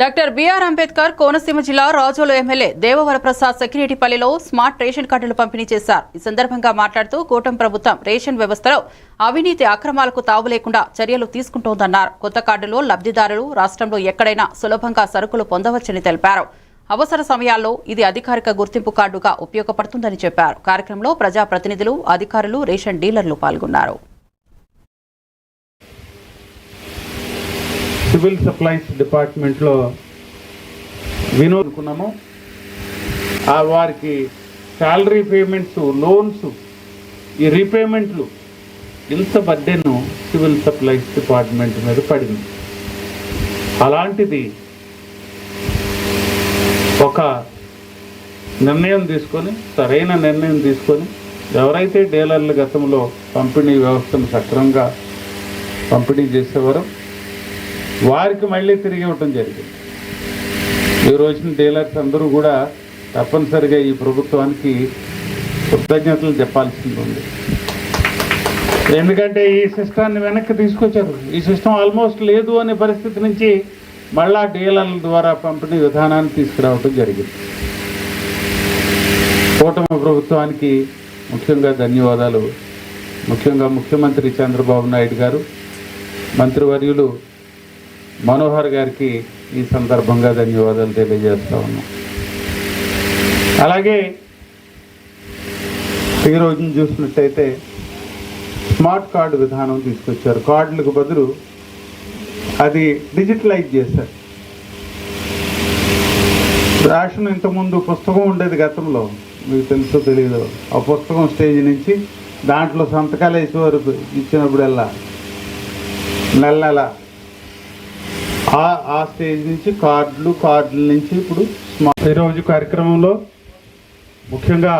Doctor BR Ambedkar Konaseema జిల్లా Razole MLA Devavaraprasad సెక్యూరిటీపల్లిలో smart ration కార్డులు పంపిణీ చేశారు. ఈ సందర్భంగా మాట్లాడుతూ కూటమి ప్రభుత్వం రేషన్ వ్యవస్థలో అవినీతి అక్రమాలకు తావు లేకుండా చర్యలు తీసుకుంటోందన్నారు. కొత్త కార్డులో లబ్ధిదారులు రాష్ట్రంలో ఎక్కడైనా సులభంగా సరుకులు పొందవచ్చని తెలిపారు. అవసర సమయాల్లో ఇది అధికారిక గుర్తింపు కార్డుగా ఉపయోగపడుతుందని చెప్పారు. కార్యక్రమంలో ప్రజాప్రతినిధులు అధికారులు రేషన్ డీలర్లు పాల్గొన్నారు. సివిల్ సప్లైస్ డిపార్ట్మెంట్లో వినోదుకున్నాము ఆ వారికి శాలరీ పేమెంట్స్ లోన్స్ ఈ రీపేమెంట్లు ఇంత బడ్డెను సివిల్ సప్లైస్ డిపార్ట్మెంట్ మీద పడింది. అలాంటిది ఒక నిర్ణయం తీసుకొని సరైన నిర్ణయం తీసుకొని ఎవరైతే డీలర్లు గతంలో పంపిణీ వ్యవస్థను సక్రమంగా పంపిణీ చేసేవారో వారికి మళ్ళీ తిరిగి ఇవ్వటం జరిగింది. ఈ రోజున డీలర్స్ అందరూ కూడా తప్పనిసరిగా ఈ ప్రభుత్వానికి కృతజ్ఞతలు చెప్పాల్సింది ఉంది. ఎందుకంటే ఈ సిస్టాన్ని వెనక్కి తీసుకొచ్చారు. ఈ సిస్టమ్ ఆల్మోస్ట్ లేదు అనే పరిస్థితి నుంచి మళ్ళా డీలర్ల ద్వారా పంపిణీ విధానాన్ని తీసుకురావటం జరిగింది. కూటమి ప్రభుత్వానికి ముఖ్యంగా ధన్యవాదాలు. ముఖ్యంగా ముఖ్యమంత్రి చంద్రబాబు నాయుడు గారు మంత్రివర్యులు మనోహర్ గారికి ఈ సందర్భంగా ధన్యవాదాలు తెలియజేస్తా ఉన్నాం. అలాగే ఈ రోజున చూసినట్టయితే స్మార్ట్ కార్డు విధానం తీసుకొచ్చారు. కార్డులకు బదులు అది డిజిటలైజ్ చేశారు. రేషన్ ఇంతకుముందు పుస్తకం ఉండేది గతంలో మీకు తెలుసో తెలియదు ఆ పుస్తకం స్టేజ్ నుంచి దాంట్లో సంతకాలు వేసేవారు ఇచ్చినప్పుడల్లా నెల నెల. ఆ స్టేజ్ నుంచి కార్డులు కార్డుల నుంచి ఇప్పుడు స్మా ఈరోజు కార్యక్రమంలో ముఖ్యంగా